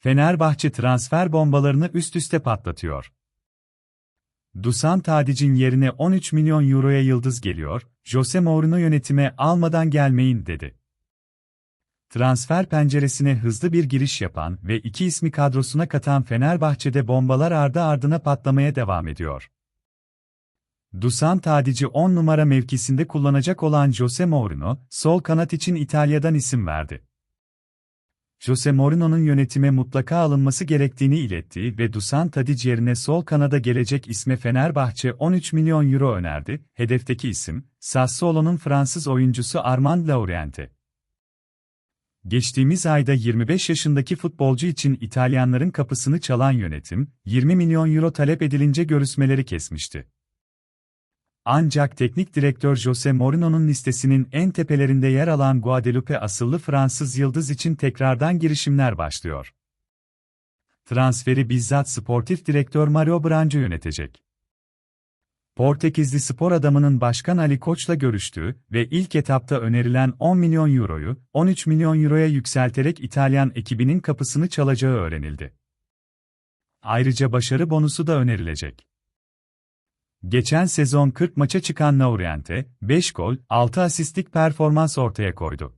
Fenerbahçe transfer bombalarını üst üste patlatıyor. Dusan Tadic'in yerine 13 milyon euroya yıldız geliyor, Jose Mourinho yönetime almadan gelmeyin dedi. Transfer penceresine hızlı bir giriş yapan ve iki ismi kadrosuna katan Fenerbahçe'de bombalar ardı ardına patlamaya devam ediyor. Dusan Tadic'i 10 numara mevkisinde kullanacak olan Jose Mourinho, sol kanat için İtalya'dan isim verdi. Jose Mourinho'nun yönetime mutlaka alınması gerektiğini iletti ve Dusan Tadic yerine sol kanada gelecek isme Fenerbahçe 13 milyon euro önerdi. Hedefteki isim, Sassuolo'nun Fransız oyuncusu Armand Laurente. Geçtiğimiz ayda 25 yaşındaki futbolcu için İtalyanların kapısını çalan yönetim, 20 milyon euro talep edilince görüşmeleri kesmişti. Ancak teknik direktör Jose Mourinho'nun listesinin en tepelerinde yer alan Guadeloupe asıllı Fransız yıldız için tekrardan girişimler başlıyor. Transferi bizzat sportif direktör Mario Branco yönetecek. Portekizli spor adamının Başkan Ali Koç'la görüştüğü ve ilk etapta önerilen 10 milyon euroyu 13 milyon euroya yükselterek İtalyan ekibinin kapısını çalacağı öğrenildi. Ayrıca başarı bonusu da önerilecek. Geçen sezon 40 maça çıkan Lauriente, 5 gol, 6 asistlik performans ortaya koydu.